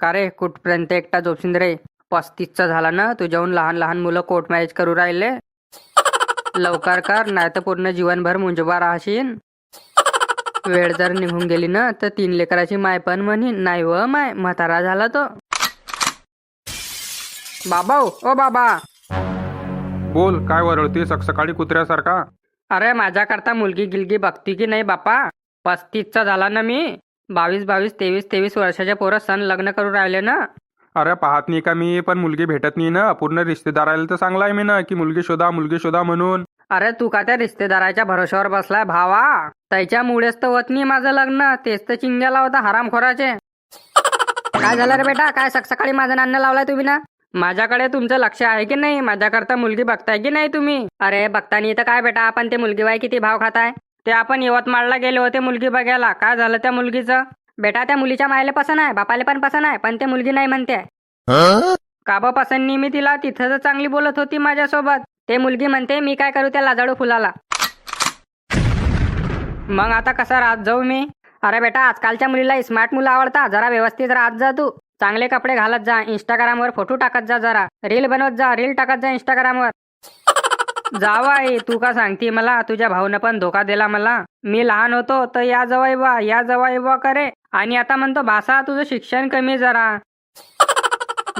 का रे? कुठपर्यंत एकटा झोपशील रे? पस्तीसचा झाला ना तुझ्याहून लहान लहान मुलं कोर्ट मॅरेज करू राहिले. लवकर कर नाही तर पूर्ण जीवनभर मुंजबा राहशील वेळ जर निघून गेली ना तर तीन लेकराची माय पण म्हणीन नाही व माय म्हातारा झाला तो. बाबा हो, ओ बाबा. बोल काय वरळती सकाळी कुत्र्यासारखा? अरे माझ्याकरता मुलगी गिलगी बघती की नाही बापा? पस्तीसचा झाला ना मी. बावीस बावीस तेवीस तेवीस वर्षाच्या पोरं सण लग्न करू राहिले ना? अरे पाहत नाही का मी पण मुलगी भेटत नाही ना. पूर्ण रिश्तेदाराला तर चांगला मी ना की मुलगी शोधा मुलगी शोधा म्हणून. अरे तू का त्या रिश्तेदाराच्या भरोश्यावर बसलाय भावा? त्याच्यामुळेच तर होत नाही माझं लग्न. तेच तर चिंग्याला होता हरामखोराचे. काय झालं रे बेटा? काय सकाळी माझं नाणं लावलाय तुम्ही ना? माझ्याकडे तुमचं लक्ष आहे की नाही? माझ्याकरता मुलगी बघताय की नाही तुम्ही? अरे बघतानी तर काय बेटा? आपण ते मुलगी बाई किती भाव खाताय? ते आपण यवतमाळला गेले होते मुलगी बघायला. काय झालं त्या मुलगीचं? बेटा त्या मुलीच्या मायला पसंत आहे बापाला पण पसंत आहे पण ते मुलगी नाही म्हणते. का बा पसंत नाही मी तिला? तिथं तर चांगली बोलत होती माझ्यासोबत. ते मुलगी म्हणते मी काय करू त्या लाजाडू फुलाला? मग आता कसं राहत जाऊ मी? अरे बेटा आजकालच्या मुलीला स्मार्ट मुलं आवडतात. जरा व्यवस्थित राहत जा तू. चांगले कपडे घालत जा. इंस्टाग्रामवर फोटो टाकत जा जरा. रील बनवत जा. रील टाकत जा इंस्टाग्रामवर जावा आहे तू का सांगती मला? तुझ्या भाऊनं पण धोका दिला मला. मी लहान होतो तर या जवाई बा या जवाई बा करे. आणि आता म्हणतो भाषा तुझं शिक्षण कमी जरा.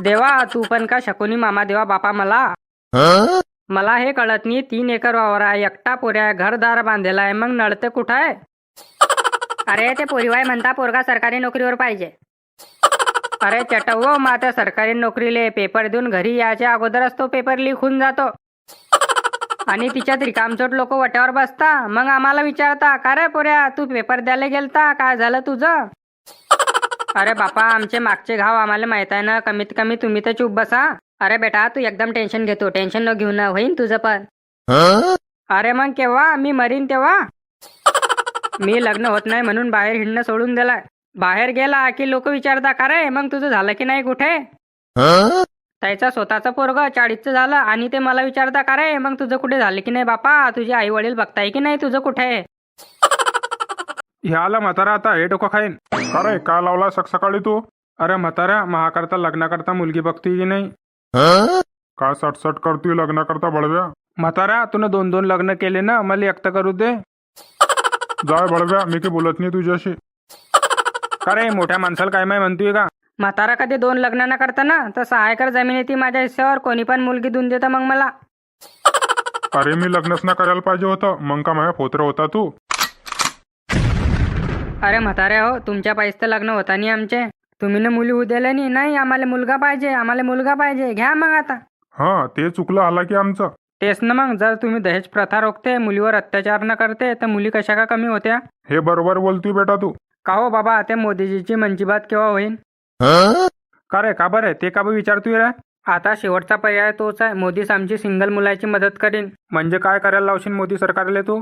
देवा तू पण का शकुनी मामा देवा बापा मला? मला हे कळत नाही तीन एकर वावर आहे एकटा पोऱ्या आहे, घरदार बांधलेला आहे. मग नळते कुठं आहे? अरे ते पोरीवाय म्हणता पोरगा सरकारी नोकरीवर पाहिजे. अरे चटव मा सरकारी नोकरीले पेपर देऊन घरी यायच्या अगोदरच तो पेपर लिखून होऊन जातो. आणि तिच्यात रिकामचोट लोक वट्यावर बसता. मग आम्हाला विचारता का रे पोऱ्या तू पेपर द्यायला गेलता? काय झालं तुझं? अरे बापा आमचे मागचे घाव आम्हाला माहीत आहे ना. कमीत कमी तुम्ही तर चूप बसा. अरे बेटा तू एकदम टेन्शन घेतो. टेन्शन न घेऊ ना होईन तुझं पण. अरे मग केव्हा? मी मरीन तेव्हा? मी लग्न होत नाही म्हणून बाहेर हिंडणं सोडून दिलाय. बाहेर गेला की लोक विचारता का रे मग तुझं झालं की नाही कुठे? त्याचा स्वतःचा पोरग चाळीसचं झालं आणि ते मला विचारता का रे मग तुझं कुठे झालं की नाही बापा? तुझे आई वडील बघताय की नाही तुझं कुठे? ह्याला म्हातारा आता हे डोकं खाईन. का रे काय लावला सकाळी तू? अरे म्हातारा महाकरता लग्नाकरता मुलगी बघतोय की नाही? काय सटसट करतोय लग्न करता बळव्या? म्हातारा तुनं दोन दोन लग्न केले ना मला एकटं करू दे. जाय बळव्या मी काही बोलत नाही तुझ्याशी. का रे मोठ्या माणसाला काय माय म्हणतोय का? म्हातारा कधी दोन लग्न न करता ना तर सहा एकर जमीन येते माझ्या हिस्स्यावर कोणी पण मुलगी देऊन देतं मग मला. अरे मी लग्नच ना करायला पाहिजे होतं. मग का माझ्या फोत्र होता तू? अरे म्हातारे हो तुमच्या पायीच तर लग्न होता नाही आमचे. तुम्ही ना मुली उद्याला नाही नाही आम्हाला मुलगा पाहिजे आम्हाला मुलगा पाहिजे. घ्या मग आता. हा ते चुकलं आला की आमचं. तेच ना मग जर तुम्ही दहेज प्रथा रोखते मुलीवर अत्याचार न करते तर मुली कशा का कमी होत्या? हे बरोबर बोलतोय बेटा तू. का हो बाबा ते मोदीजीची मनची बात केव्हा होईल का रे? का बरं? ते का विचारतोय रे? आता शेवटचा पर्याय तोच आहे. मोदीच आमची सिंगल मुलाची मदत करीन. म्हणजे काय करायला लावशील मोदी सरकारले तू?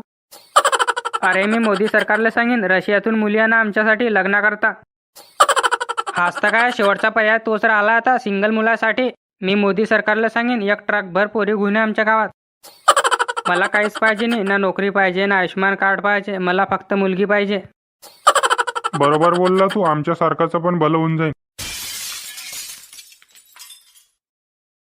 अरे मी मोदी सरकारला सांगेन. रशियातून मुली आणा आमच्यासाठी लग्न करता. हाच तर काय? शेवटचा पर्याय तोच राहिला आता. सिंगल मुलासाठी मी मोदी सरकारला सांगेन एक ट्रक भर पोरी गुन्हे आमच्या गावात. मला काहीच पाहिजे नाही. ना नोकरी पाहिजे ना आयुष्यमान कार्ड पाहिजे मला फक्त मुलगी पाहिजे. बरोबर बोलला तू. आमच्या सारखाचं पण भलं होऊन जाईल